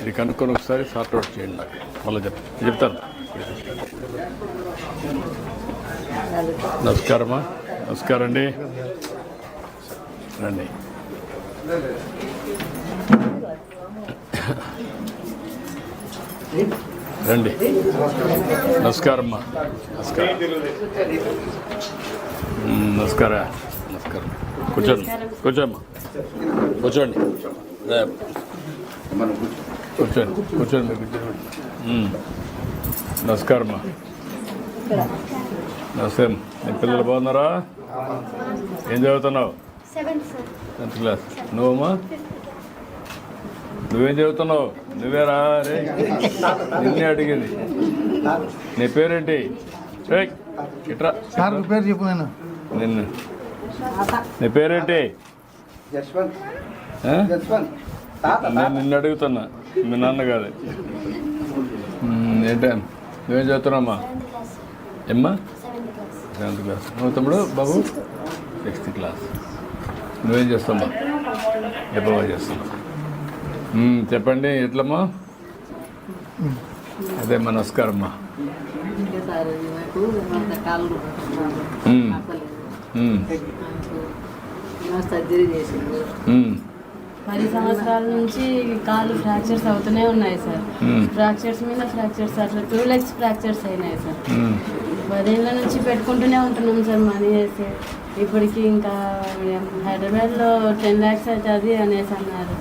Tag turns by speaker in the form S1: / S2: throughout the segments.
S1: ఇది కనుక్కొని ఒకసారి సార్ట్ అవుట్ చేయండి నాకు. మళ్ళీ చెప్ చెప్తాను. నమస్కారమ్మా నమస్కారం అండి. రండి. రండి. నమస్కారమ్మా నమస్కారం. నమస్కార. నమస్కారం. కూర్చోండి. కూర్చోమ్మా. కూర్చోండి. కూర్చోండి. కూర్చోండి. నమస్కారమ్మా నమస్తే మీ పిల్లలు బాగున్నారా? ఏం చదువుతున్నావు? Tenth class. నువ్వమ్మా? నువ్వేం చదువుతున్నావు నువ్వేరా? రే నిన్నే అడిగింది. నీ పేరేంటి? ఏయ్, ఇట్రా.
S2: సార్ పేరు చెప్పు నేను
S1: నిన్ను. నీ పేరేంటి? నేను నిన్ను అడుగుతున్నా మీ నాన్న కాదు ఏంటా? నువ్వేం చదువుతున్నామ్మా ఏమ్మా?
S3: Seventh class.
S1: నువ్వు తమ్ముడు బాబు? Sixth class. నువ్వేం చేస్తామ్మా ఎప్పుడు చేస్తున్నావు చెప్పండి ఎట్లమ్మా? అదే మా నమస్కారం అమ్మా
S4: ఇంకా సార్ నాకు అంత కాళ్ళు
S1: మ్, మ్,
S4: నాకు సర్జరీ చేసిండు
S1: మ్,
S5: పది సంవత్సరాల నుంచి కాళ్ళు ఫ్రాక్చర్స్ అవుతూనే ఉన్నాయి సార్. ఫ్రాక్చర్స్ మీద ఫ్రాక్చర్స్ అట్లా టూ లెగ్స్ ఫ్రాక్చర్స్ అయినాయి సార్. పదేళ్ళ నుంచి పెట్టుకుంటూనే ఉంటున్నాం సార్ మనీ వేసి ఇప్పటికి ఇంకా హైదరాబాద్లో టెన్ ల్యాక్స్ అవుతుంది అనేసి అన్నారు.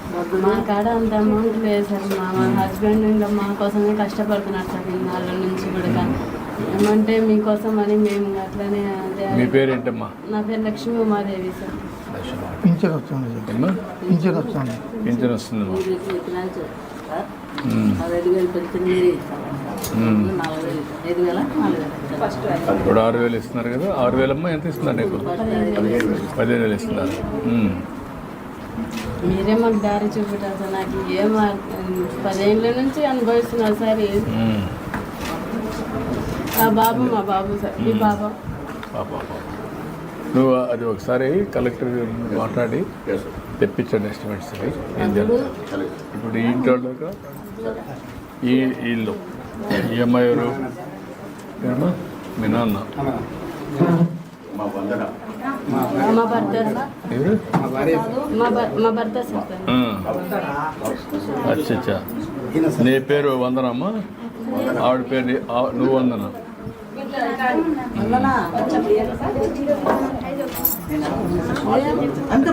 S5: మా కాడ అంత అమౌంట్ లేదు సార్. మా మా హస్బెండ్ ఇంకా మా కోసమే కష్టపడుతున్నారు సార్ ఇన్నాళ్ళ నుంచి కూడా. ఏమంటే మీకోసం అని మేము అట్లనే నా పేరు లక్ష్మీ ఉమాదేవి సార్.
S2: పింఛన్ వస్తుంది పింఛన్ వస్తుంది
S1: పింఛన్
S4: ఫస్ట్
S1: ఇప్పుడు ఆరు వేలు ఇస్తున్నారు కదా. ఆరు వేలమ్మా? ఎంత ఇస్తున్నారు నీకు? పదిహేను వేలు ఇస్తున్నారు.
S5: మీరే మాకు దారి చూపెట్టారు సార్. నాకు ఏం పదేళ్ళ నుంచి అనుభవిస్తున్నారు సార్. ఆ బాబు మా బాబు సార్. మీ బాబు.
S1: నువ్వు అది ఒకసారి కలెక్టర్ గారిని మాట్లాడి తెప్పించండి ఎస్టిమేట్స్ ఇప్పుడు ఈ ఇంటి? ఈ ఇల్లు ఈ అమ్మాయి ఎవరు? మీ నాన్న. అచ్చా నీ పేరు వందనమ్మా? ఆవిడ పేరు నువ్వు వందన?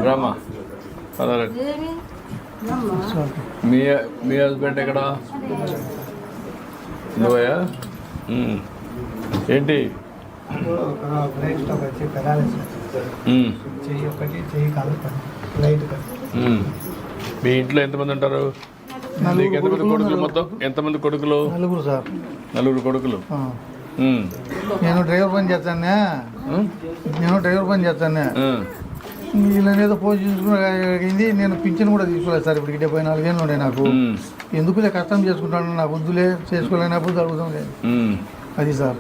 S1: రామా మీ మీ హస్బెండ్ ఎక్కడ? నువ్వయా ఉమ్. ఏంటి?
S2: లైట్ స్టాక్ వచ్చి పెరాలసిస్
S1: ఉమ్.
S2: చెయ్యి ఒకటి చెయ్యి కాదు లైట్
S1: ఉమ్. మీ ఇంట్లో ఎంతమంది ఉంటారు? నీకు ఎంతమంది కొడుకులు మొత్తం? ఎంతమంది కొడుకులు?
S2: నలుగురు సార్.
S1: నలుగురు కొడుకులు.
S2: నేను డ్రైవర్ పని చేస్తానే. నేను డ్రైవర్ పని చేస్తానే.
S1: ఉమ్.
S2: వీళ్ళ ఏదో పోస్ట్ చేసుకుని నేను పింఛన్ కూడా తీసుకోలేదు సార్ ఇప్పుడు డెబ్బై నాలుగేళ్ళు ఉండే నాకు. ఎందుకులే కష్టం చేసుకుంటాను? నాకు వద్దులే చేసుకోలేనప్పుడు అడుగుతాం లేదు. అది సార్.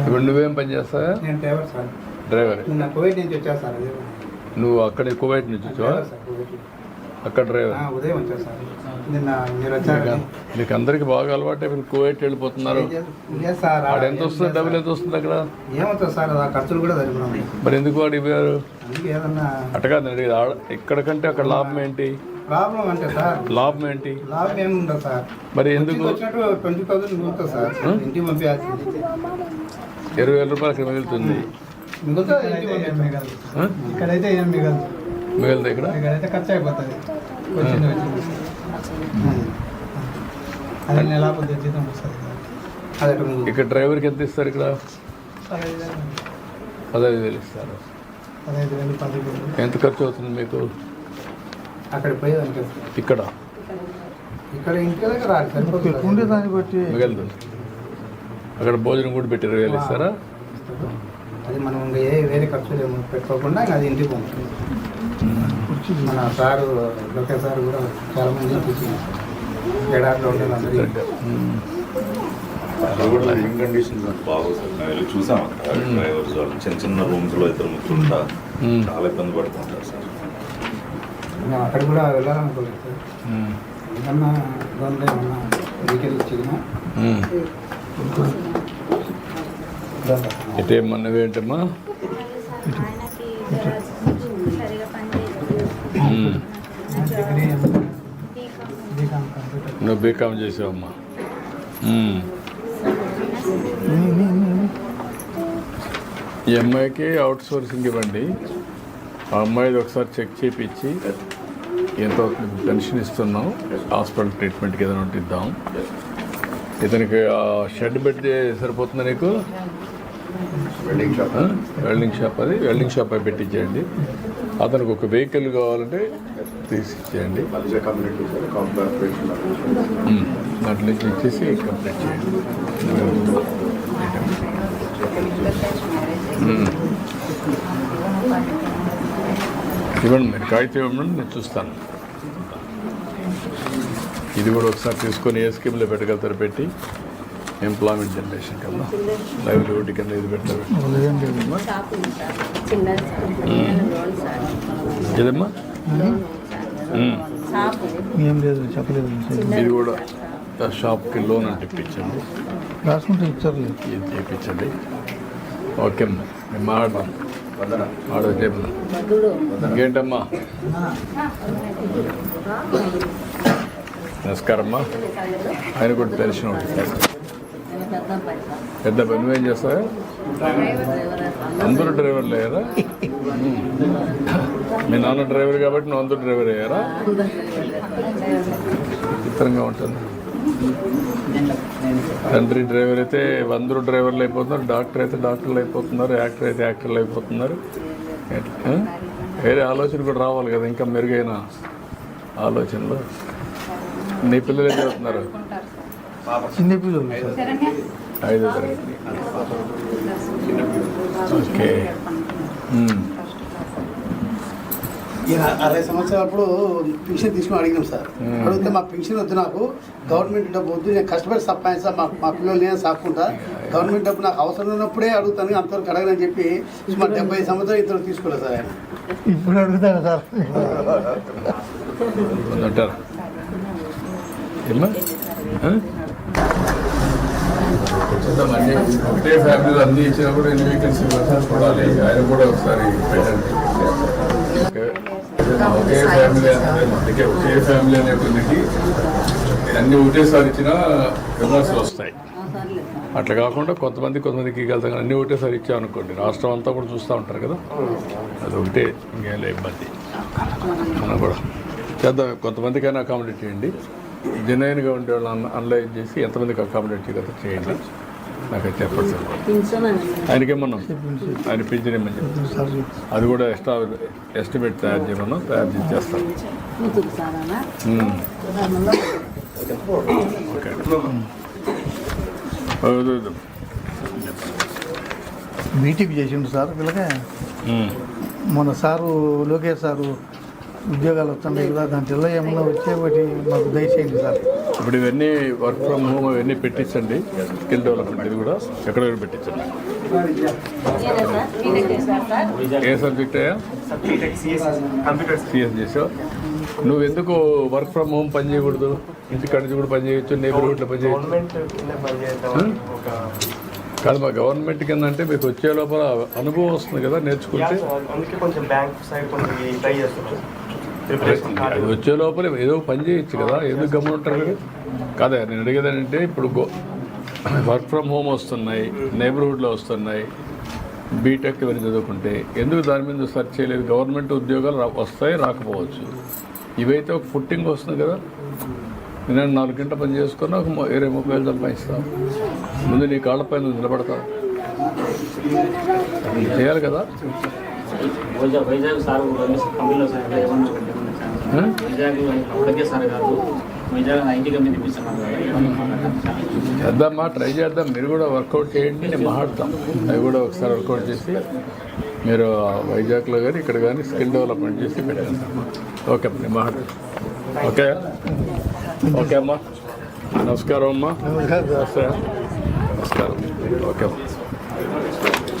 S1: ఇప్పుడు నువ్వేం పని చేస్తావా?
S6: నేను డ్రైవర్. నిన్న కువైట్ నుంచి వచ్చా సార్
S1: నువ్వు అక్కడ కువైట్ నుంచి వచ్చావా? అక్కడ డ్రైవర్.
S6: ఆ, ఉదయం వచ్చా సార్. నిన్న మీరు వచ్చారు
S1: మీకు అందరికి బాగా అలవాటే మీరు కువైట్ వెళ్ళిపోతున్నారు.
S6: సార్
S1: ఆడ ఎంత వస్తుంది? డబ్బులు ఎంత వస్తుంది అక్కడ?
S6: ఏమవుతుంది సార్ ఆ ఖర్చులు కూడా
S1: మరి ఎందుకు వాడు ఇవ్వరు? ఆడ ఇక్కడ కంటే అక్కడ లాభం ఏంటి?
S6: ప్రాబ్లం అంటే సార్.
S1: లాభం ఏంటి?
S6: లాభం సార్.
S1: మరి ఎందుకు?
S6: వచ్చినట్టు ట్వంటీ థౌసండ్ మిగులుతుంది సార్. ఇంటికి పంపించాల్సింది.
S1: ఇరవై వేల రూపాయలు అక్కడ మిగులుతుంది
S2: ఇక్కడైతే ఏం మిగలదు.
S1: మిగులుతుంది ఇక్కడ?
S2: ఇక్కడైతే ఖర్చు అయిపోతుంది వచ్చింది. వచ్చింది అది నెల కొద్ది జీతం వస్తుంది.
S1: ఇక్కడ డ్రైవర్కి ఎంత ఇస్తారు ఇక్కడ?
S2: పదహైదు వేలు.
S1: ఇస్తారు. ఎంత ఖర్చు అవుతుంది మీకు?
S6: అక్కడ పోయేదానికి
S1: ఇక్కడ?
S6: ఇక్కడ ఇంటి దగ్గర.
S2: ఉండే దాన్ని బట్టి
S1: మిగలదు. అక్కడ భోజనం కూడా పెట్టి ఇరవై వేలు ఇస్తారా.
S6: అది మనం ఇంకా ఏ వేరే ఖర్చులు ఏమి పెట్టుకోకుండా ఇంకా అది ఇంటికి పంపుతుంది మన సారు లోకేష్ సార్ కూడా చాలా మంది చూసి ఎడారిలో ఉండే
S3: కండిషన్స్ చూసాం అక్కడ డ్రైవర్స్ వాళ్ళు. చిన్న చిన్న రూమ్స్లో ఇద్దరు ముగ్గురు ఉంటా.
S1: మ్మ్.
S3: చాలా ఇబ్బంది పడుతుంటారు సార్.
S6: మేము అక్కడ కూడా వెళ్ళాలనుకోలేదు సార్. ఏదన్నా దాంట్లో ఏమన్నా వెహికల్ ఇచ్చినా
S1: ఇటేమన్నవేంటమ్మా
S7: సరిగా పనిచేయదు
S1: ఉమ్. నువ్వు బీకామ్ చేసావమ్మా. ఉమ్. ఈ అమ్మాయికి అవుట్ సోర్సింగ్ ఇవ్వండి. ఆ అమ్మాయిది ఒకసారి చెక్ చేయించి ఎంత పెన్షన్ ఇస్తున్నాం హాస్పిటల్ ట్రీట్మెంట్కి ఏదైనా ఉంటే ఇద్దాం. ఇతనికి షెడ్ పెడితే సరిపోతుందా నీకు?
S3: Welding shop?
S1: వెల్డింగ్ షాప్ అది. వెల్డింగ్ షాప్ అయి పెట్టించేయండి అతనికి ఒక వెహికల్ కావాలంటే తీసి ఇచ్చేయండి
S3: మధ్య కమ్యూనిటీ సార్ కార్పొరేషన్
S1: ఉమ్. దాంట్లో నుంచి ఇచ్చేసి కంప్లీట్ చేయండి. ఇవ్వండి మీరు. కాగితం ఇవ్వండి నేను చూస్తాను. ఇది కూడా ఒకసారి తీసుకొని ఏ స్కీమ్లో పెట్టగలుగుతారు పెట్టి ఎంప్లాయ్మెంట్ జనరేషన్ కింద లైవ్లీహుడ్ కింద ఇది
S5: సార్
S1: ఏదమ్మా?
S2: ఏం లేదు చెప్పలేదు.
S1: ఇది కూడా ఆ షాప్కి లోన్ అంటే ఇప్పించండి
S2: రాసుకుంటే ఇచ్చారులేదు
S1: ఇది చేయించండి ఓకే అమ్మా. మేము మాట్లాడదాం
S3: వందన
S1: ఆడో చెప్పు
S4: బద్దుడు
S1: ఇంకేంటమ్మా? నమస్కారం అమ్మా ఆయన కూడా పెన్షన్ ఉంటుంది
S4: పెద్ద
S1: పని. నువ్వేం చేస్తావా? అందరూ డ్రైవర్లు అయ్యారా. మీ నాన్న డ్రైవర్ కాబట్టి నువ్వు అందరూ డ్రైవర్ అయ్యారా చిత్రంగా ఉంటుంది. తండ్రి డ్రైవర్ అయితే అందరూ డ్రైవర్లు అయిపోతున్నారు. డాక్టర్ అయితే డాక్టర్లు అయిపోతున్నారు. యాక్టర్ అయితే యాక్టర్లు అయిపోతున్నారు? వేరే ఆలోచన కూడా రావాలి కదా ఇంకా మెరుగైన ఆలోచనలు. నీ పిల్లలు ఏం చదువుతున్నారు
S2: చిన్న పిల్లలు సార్.
S1: ఐదో తరగతి ఓకే.
S6: అరవై సంవత్సరాలప్పుడు పెన్షన్ తీసుకుని అడిగినాం సార్. అడిగితే మా పెన్షన్ వద్దు నాకు గవర్నమెంట్ డబ్బు వద్దు నేను కష్టపడి సంపాదిస్తా మా మా పిల్లలు నేను సాక్కుంటా. గవర్నమెంట్ డబ్బు నాకు అవసరం ఉన్నప్పుడే అడుగుతాను అంతవరకు అడగనని చెప్పి సుమారు డెబ్బై సంవత్సరాలు ఇతరు తీసుకోలేదు సార్ ఆయన.
S2: ఇప్పుడు అడుగుతాను సార్?
S1: చూద్దాం అన్ని ఒకటే ఫ్యామిలీలో అన్ని ఇచ్చినా కూడా ఎన్ని వీకెండ్స్ చూడాలి. ఆయన కూడా ఒకసారి ఒకే ఫ్యామిలీ అందుకే ఒకే ఫ్యామిలీ అనే కొద్దికి అన్ని ఒకటేసారి ఇచ్చినా విమర్శలు వస్తాయి. అట్లా కాకుండా కొంతమంది కొంతమందికి వెళ్తాం కానీ అన్ని ఒకటేసారి ఇచ్చామనుకోండి రాష్ట్రం అంతా కూడా చూస్తూ ఉంటారు కదా? అది ఒకటే ఇంకేం లేదు ఇబ్బంది. మనం కూడా చేద్దాం. కొంతమందికైనా అకామిడేట్ చేయండి. జెన్యున్గా ఉండే వాళ్ళని అనలైజ్ చేసి ఎంతమందికి అకామిడేట్ చేయగలరు చేయండి నాకు చెప్పండి సార్ ఆయనకేమన్నాం ఆయన పింఛన్ ఇమ్మని చెప్పి
S2: సార్
S1: అది కూడా ఎక్స్ట్రా ఎస్టిమేట్ తయారు చేయమన్నాం తయారు చేసి చేస్తాం. ఓకే.
S2: బీటీపీ చేసిండు సార్ వీళ్ళకే
S1: ఉమ్.
S2: మన సారు లోకేష్ సారు ఉద్యోగాలు వస్తున్నాయి కదా దాంట్లో ఏమన్నా వచ్చేటి మాకు దయచేయండి సార్.
S1: ఇప్పుడు ఇవన్నీ వర్క్ ఫ్రమ్ హోమ్ ఇవన్నీ పెట్టించండి. స్కిల్ డెవలప్మెంట్ ఇది కూడా ఎక్కడెక్కడ పెట్టించండి. ఏ సబ్జెక్ట్ అయ్యా? సిఎస్ చేసావు. నువ్వు ఎందుకు వర్క్ ఫ్రమ్ హోమ్ పని చేయకూడదు? ఇంటికాడ నుంచి కూడా పని చేయొచ్చు నేబర్హుడ్లో పని చేయొచ్చు? కాదు మా గవర్నమెంట్ కింద అంటే మీకు వచ్చే లోపల అనుభవం వస్తుంది కదా నేర్చుకుంటే. వచ్చే లోపల ఏదో పని చేయొచ్చు కదా ఎందుకు గమనం ఉంటారు మీరు? కాదా నేను అడిగేదానంటే ఇప్పుడు వర్క్ ఫ్రమ్ హోమ్ వస్తున్నాయి నైబర్హుడ్లో వస్తున్నాయి బీటెక్ ఇవన్నీ చదువుకుంటే ఎందుకు దాని మీద సెర్చ్ చేయలేదు? గవర్నమెంట్ ఉద్యోగాలు వస్తాయి రాకపోవచ్చు. ఇవైతే ఒక ఫుట్టింగ్ వస్తుంది కదా. నేను నాలుగు గంటల పని చేసుకున్నా ఒక ఇరవై ముప్పై వేలు సంపాదిస్తావు ముందు నీ కాళ్ళపై నువ్వు నిలబడతావు. చేయాలి కదా?
S8: వైజాగ్ వైజాగ్ సార్ కంపెనీలో? వైజాగ్ అప్పటికే కాదు. మాట్లాడతాం.
S1: చేద్దామా? ట్రై చేద్దాం. మీరు కూడా వర్కౌట్ చేయండి. నేను మాట్లాడతాం. అవి కూడా ఒకసారి వర్కౌట్ చేసి మీరు వైజాగ్లో కానీ ఇక్కడ కానీ స్కిల్ డెవలప్మెంట్ చేసి పెట్టేస్తాం. ఓకే నేను మాట్లాడతాను. ఓకే? ఓకే అమ్మా. నమస్కారం అమ్మా. నమస్కారం. ఓకే అమ్మా